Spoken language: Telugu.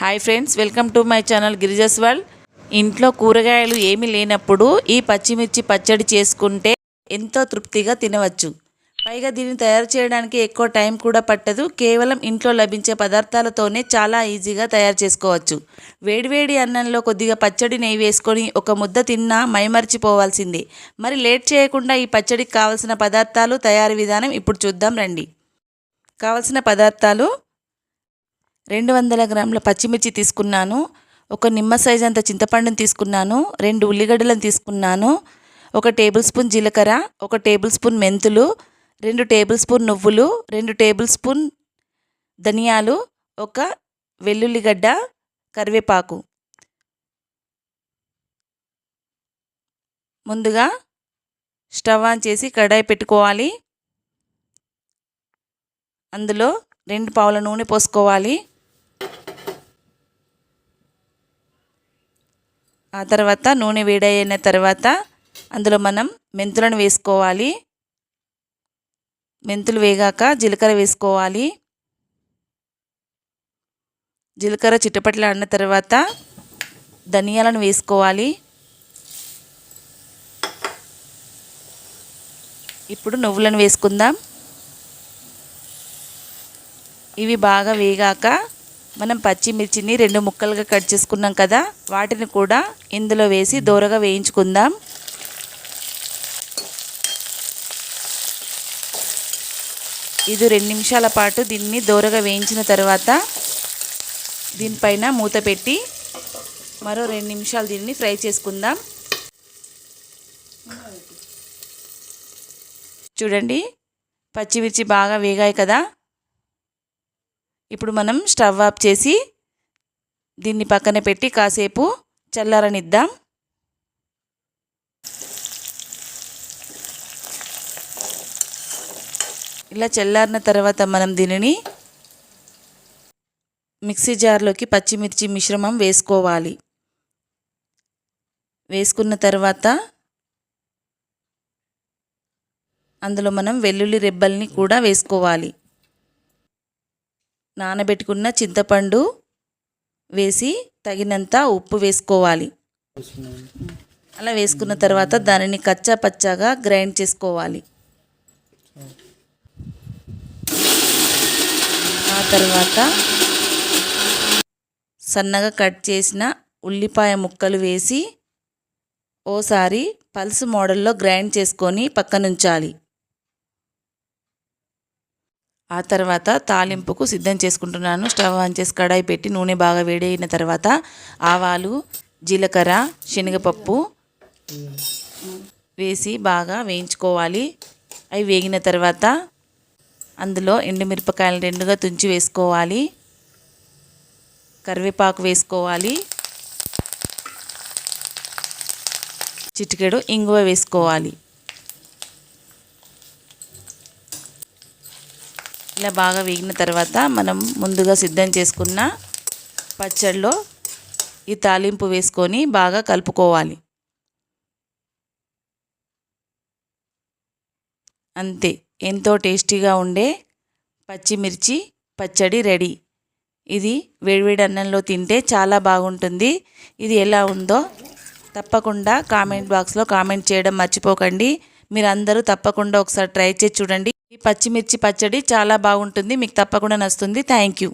Hi friends welcome to my channel Girija's world ఇంట్లో కూరగాయలు ఏమీ లేనప్పుడు ఈ పచ్చిమిర్చి పచ్చడి చేసుకుంటే ఎంతో తృప్తిగా తినవచ్చు. పైగా దీన్ని తయారు చేయడానికి ఎక్కువ టైం కూడా పట్టదు. కేవలం ఇంట్లో లభించే పదార్థాలతోనే చాలా ఈజీగా తయారు చేసుకోవచ్చు. వేడివేడి అన్నంలో కొద్దిగా పచ్చడి నెయ్యి వేసుకొని ఒక ముద్ద తిన్నా మైమర్చిపోవాల్సిందే. మరి లేట్ చేయకుండా ఈ పచ్చడికి కావలసిన పదార్థాలు తయారీ విధానం ఇప్పుడు చూద్దాం రండి. కావలసిన పదార్థాలు రెండు వందల గ్రాముల పచ్చిమిర్చి తీసుకున్నాను. ఒక నిమ్మ సైజ్ అంత చింతపండుని తీసుకున్నాను. రెండు ఉల్లిగడ్డలను తీసుకున్నాను. ఒక టేబుల్ స్పూన్ జీలకర్ర ఒక టేబుల్ స్పూన్ మెంతులు రెండు టేబుల్ స్పూన్ నువ్వులు రెండు టేబుల్ స్పూన్ ధనియాలు ఒక వెల్లుల్లిగడ్డ కరివేపాకు. ముందుగా స్టవ్ ఆన్ చేసి కడాయి పెట్టుకోవాలి. అందులో రెండు పావుల నూనె పోసుకోవాలి. ఆ తర్వాత నూనె వేడైన తర్వాత అందులో మనం మెంతులను వేసుకోవాలి. మెంతులు వేగాక జీలకర్ర వేసుకోవాలి. జీలకర్ర చిట్టపట్లు అన్న తర్వాత ధనియాలను వేసుకోవాలి. ఇప్పుడు నువ్వులను వేసుకుందాం. ఇవి బాగా వేగాక మనం పచ్చిమిర్చిని రెండు ముక్కలుగా కట్ చేసుకున్నాం కదా వాటిని కూడా ఇందులో వేసి దూరగా వేయించుకుందాం. ఇది రెండు నిమిషాల పాటు దీన్ని దూరగా వేయించిన తర్వాత దీనిపైన మూత పెట్టి మరో రెండు నిమిషాలు దీన్ని ఫ్రై చేసుకుందాం. చూడండి పచ్చిమిర్చి బాగా వేగాయి కదా. ఇప్పుడు మనం స్టవ్ ఆఫ్ చేసి దీన్ని పక్కన పెట్టి కాసేపు చల్లారనిద్దాం. ఇలా చల్లారిన తర్వాత మనం దీనిని మిక్సీ జార్లోకి పచ్చిమిర్చి మిశ్రమం వేసుకోవాలి. వేసుకున్న తర్వాత అందులో మనం వెల్లుల్లి రెబ్బల్ని కూడా వేసుకోవాలి. నానబెట్టుకున్న చింతపండు వేసి తగినంత ఉప్పు వేసుకోవాలి. అలా వేసుకున్న తర్వాత దానిని కచ్చా పచ్చాగా గ్రైండ్ చేసుకోవాలి. ఆ తర్వాత సన్నగా కట్ చేసిన ఉల్లిపాయ ముక్కలు వేసి ఓసారి పల్స్ మోడల్లో గ్రైండ్ చేసుకొని పక్కనుంచాలి. ఆ తర్వాత తాలింపుకు సిద్ధం చేసుకుంటున్నాను. స్టవ్ ఆన్ చేసి కడాయి పెట్టి నూనె బాగా వేడైన తర్వాత ఆవాలు జీలకర్ర శనగపప్పు వేసి బాగా వేయించుకోవాలి. అవి వేగిన తర్వాత అందులో ఎండుమిరపకాయలు రెండుగా తుంచి వేసుకోవాలి. కరివేపాకు వేసుకోవాలి. చిటికెడు ఇంగువ వేసుకోవాలి. ఇలా బాగా వేగిన తర్వాత మనం ముందుగా సిద్ధం చేసుకున్న పచ్చడిలో ఈ తాలింపు వేసుకొని బాగా కలుపుకోవాలి. అంతే. ఎంతో టేస్టీగా ఉండే పచ్చిమిర్చి పచ్చడి రెడీ. ఇది వేడివేడి అన్నంలో తింటే చాలా బాగుంటుంది. ఇది ఎలా ఉందో తప్పకుండా కామెంట్ బాక్స్లో కామెంట్ చేయడం మర్చిపోకండి. మీరు అందరూ తప్పకుండా ఒకసారి ట్రై చేసి చూడండి. ఈ పచ్చిమిర్చి పచ్చడి చాలా బాగుంటుంది. మీకు తప్పకుండా నచ్చుతుంది. Thank you